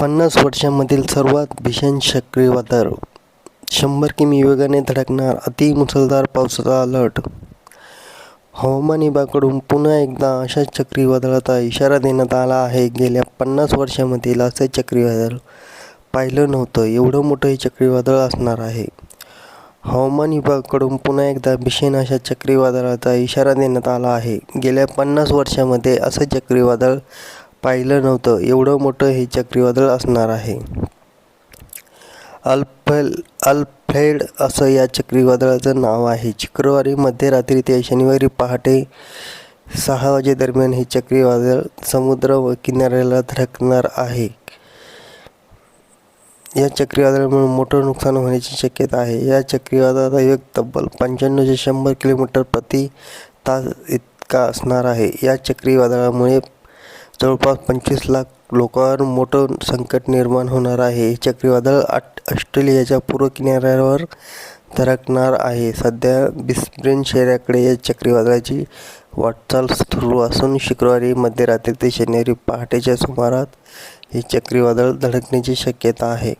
पन्नास वर्षांमधील सर्वात भीषण चक्रीवादळ. शंभर किमी वेगाने धडकणार अति मुसळधार पावसाचा अलर्ट. हवामान विभागाकडून पुन्हा एकदा अशा चक्रीवादळाचा इशारा देण्यात आला आहे. गेल्या पन्नास वर्षामधील असे चक्रीवादळ पाहिलं नव्हतं. एवढं मोठं हे चक्रीवादळ असणार आहे. हवामान विभागाकडून पुन्हा एकदा भीषण अशा चक्रीवादळाचा इशारा देण्यात आला आहे. गेल्या पन्नास वर्षामध्ये असं चक्रीवादळ पाहिलं नव्हतं. एवढं मोठं हे चक्रीवादळ असणार आहे. अल्फेल अल्फ्लेड असं या चक्रीवादळाचं नाव आहे. शुक्रवारी मध्यरात्री ते शनिवारी पहाटे सहा वाजेदरम्यान हे चक्रीवादळ समुद्र व किनाऱ्याला धडकणार आहे. या चक्रीवादळामुळे मोठं नुकसान होण्याची शक्यता आहे. या चक्रीवादळाचा वेग तब्बल पंच्याण्णव ते शंभर किलोमीटर प्रति तास इतका असणार आहे. या चक्रीवादळामुळे जवळपास पंचवीस लाख लोकांवर मोठं संकट निर्माण होणार आहे. हे चक्रीवादळ आट ऑस्ट्रेलियाच्या पूर्व किनाऱ्यावर धडकणार आहे. सध्या बिस्ब्रेन शहराकडे या चक्रीवादळाची वाटचाल सुरू असून शुक्रवारी मध्यरात्री ते शनिवारी पहाटेच्या सुमारात हे चक्रीवादळ धडकण्याची शक्यता आहे.